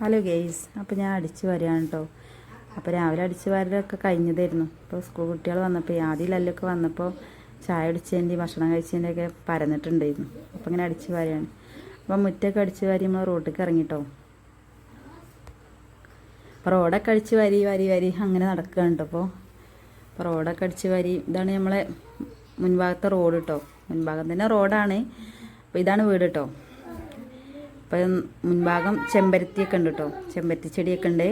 Hello guys അപ്പോൾ ഞാൻ അടിച്ച് വരികയാണ് കേട്ടോ അപ്പോൾ രാവിലെ അടിച്ച് വരലൊക്കെ കഴിഞ്ഞതായിരുന്നു. ഇപ്പോൾ സ്കൂൾ കുട്ടികൾ വന്നപ്പോൾ ആദ്യം ലല്ലൊക്കെ വന്നപ്പോൾ ചായ അടിച്ചതിന്റെ ഭക്ഷണം കഴിച്ചതിന്റെ ഒക്കെ പരന്നിട്ടുണ്ടായിരുന്നു. അപ്പോൾ ഇങ്ങനെ അടിച്ച് വരികയാണ്. അപ്പോൾ മുറ്റൊക്കെ അടിച്ച് വാരി നമ്മൾ റോട്ടിലേക്ക് ഇറങ്ങിട്ടോ അപ്പോൾ റോഡൊക്കെ അടിച്ച് വരി വരി വരി അങ്ങനെ നടക്കുകയാണ് കേട്ടോ അപ്പോൾ അപ്പോൾ റോഡൊക്കെ അടിച്ച് വരി. ഇതാണ് നമ്മളെ മുൻഭാഗത്തെ റോഡ് കേട്ടോ മുൻഭാഗം തന്നെ റോഡാണ്. അപ്പോൾ ഇതാണ് വീട് കേട്ടോ അപ്പം മുൻഭാഗം ചെമ്പരത്തിയൊക്കെ ഉണ്ട് കേട്ടോ ചെമ്പരത്തി ചെടിയൊക്കെ ഉണ്ട്.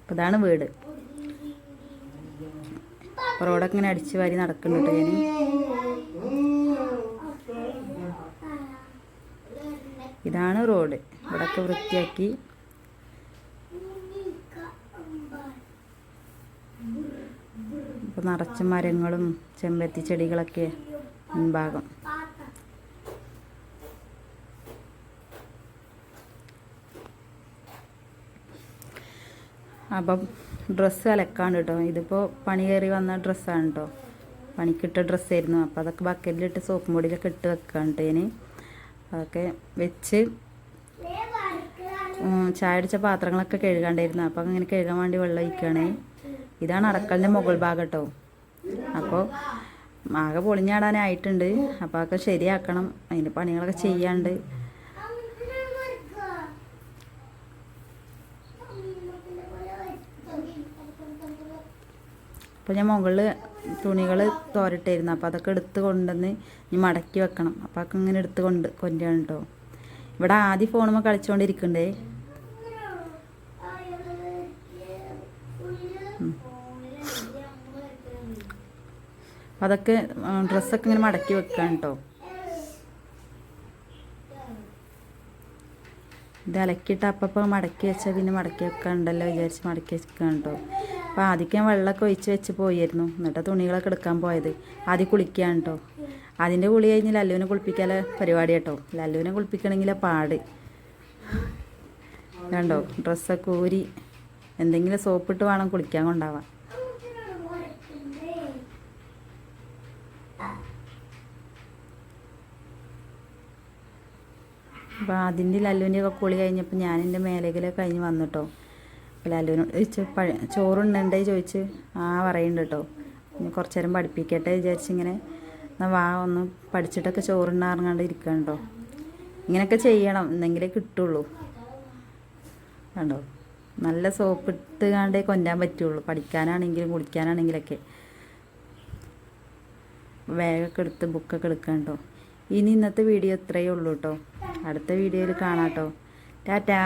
അപ്പം ഇതാണ് വീട്. റോഡൊക്കെ ഇങ്ങനെ അടിച്ച് വാരി നടക്കുന്നുണ്ട് ഞാൻ ഇതാണ് റോഡ്. ഇവിടൊക്കെ വൃത്തിയാക്കി. നിറച്ച മരങ്ങളും ചെമ്പരത്തി ചെടികളൊക്കെ മുൻഭാഗം. അപ്പം ഡ്രസ്സ് അലക്കാണ് കേട്ടോ ഇതിപ്പോൾ പണി കയറി വന്ന ഡ്രസ്സാണ് കേട്ടോ പണിക്കിട്ട ഡ്രസ്സായിരുന്നു. അപ്പോൾ അതൊക്കെ ബക്കറ്റിലിട്ട് സോപ്പ് പൊടിയിലൊക്കെ ഇട്ട് വെക്കാൻ കേട്ടോ ഇനി. അതൊക്കെ വെച്ച് ചായ അടിച്ച പാത്രങ്ങളൊക്കെ കഴുകാണ്ടായിരുന്നു. അപ്പോൾ അങ്ങനെ കഴുകാൻ വേണ്ടി വെള്ളം ഒഴിക്കുകയാണേ ഇതാണ് അടക്കലിന്റെ മുകൾ ഭാഗം കേട്ടോ അപ്പോൾ ആകെ പൊളിഞ്ഞാടാനായിട്ടുണ്ട്. അപ്പോൾ അതൊക്കെ ശരിയാക്കണം. അതിന്റെ പണികളൊക്കെ ചെയ്യാണ്ട്. അപ്പോൾ ഞാൻ മുകളിൽ തുണികൾ തോരട്ടായിരുന്നു. അപ്പോൾ അതൊക്കെ എടുത്ത് കൊണ്ടുവന്ന് ഇനി മടക്കി വെക്കണം. അപ്പോൾ അതൊക്കെ ഇങ്ങനെ എടുത്ത് കൊണ്ട് കൊണ്ടുവരണം കേട്ടോ ഇവിടെ ആദ്യം ഫോണുമ്പോൾ കളിച്ചുകൊണ്ടിരിക്കണ്ടേ അതൊക്കെ ഡ്രസ്സൊക്കെ ഇങ്ങനെ മടക്കി വെക്കാൻ കേട്ടോ ഇത് അലക്കിയിട്ട് അപ്പം മടക്കി വെച്ചാൽ പിന്നെ മടക്കി വെക്കാണ്ടല്ലോ വിചാരിച്ച് മടക്കി വെക്കാൻ കേട്ടോ അപ്പോൾ ആദ്യം വെള്ളമൊക്കെ ഒഴിച്ച് വെച്ച് പോയിരുന്നു. എന്നിട്ട് തുണികളൊക്കെ എടുക്കാൻ പോയത്. ആദ്യം കുളിക്കുകയാണ് കേട്ടോ അതിന്റെ കുളി കഴിഞ്ഞ് ലല്ലുവിനെ കുളിപ്പിക്കാനുള്ള പരിപാടി കേട്ടോ ലല്ലുവിനെ കുളിപ്പിക്കണമെങ്കിലേ പാട്. കണ്ടോ? ഡ്രസ്സൊക്കെ ഊരി എന്തെങ്കിലും സോപ്പിട്ട് വേണം കുളിക്കാൻ കൊണ്ടാവാൻ. അപ്പോൾ അതിന്റെ ലല്ലുവിന്റെ ഒക്കെ കുളി കഴിഞ്ഞപ്പോൾ ഞാൻ എന്റെ കഴിഞ്ഞ് വന്നിട്ടോ അപ്പോൾ ചോദിച്ച് ചോദിച്ചു പഴ ചോറുണ്ടേ ചോദിച്ച് ആ പറയുന്നുണ്ട് കേട്ടോ കുറച്ച് നേരം പഠിപ്പിക്കട്ടെ വിചാരിച്ചിങ്ങനെ വാ ഒന്ന് പഠിച്ചിട്ടൊക്കെ ചോറുണ്ടാറങ്ങാണ്ട് ഇരിക്കണം കേട്ടോ ഇങ്ങനെയൊക്കെ ചെയ്യണം. എന്നെങ്കിലേ കിട്ടുള്ളൂ. കണ്ടോ? നല്ല സോപ്പ് ഇട്ട് കാണ്ടേ കൊല്ലാൻ പറ്റുള്ളൂ. പഠിക്കാനാണെങ്കിലും കുളിക്കാനാണെങ്കിലൊക്കെ. വേഗമൊക്കെ എടുത്ത് ബുക്കൊക്കെ എടുക്കാം കേട്ടോ ഇനി ഇന്നത്തെ വീഡിയോ ഇത്രയേ ഉള്ളൂ കേട്ടോ അടുത്ത വീഡിയോയിൽ കാണാം കേട്ടോ ടാറ്റാ.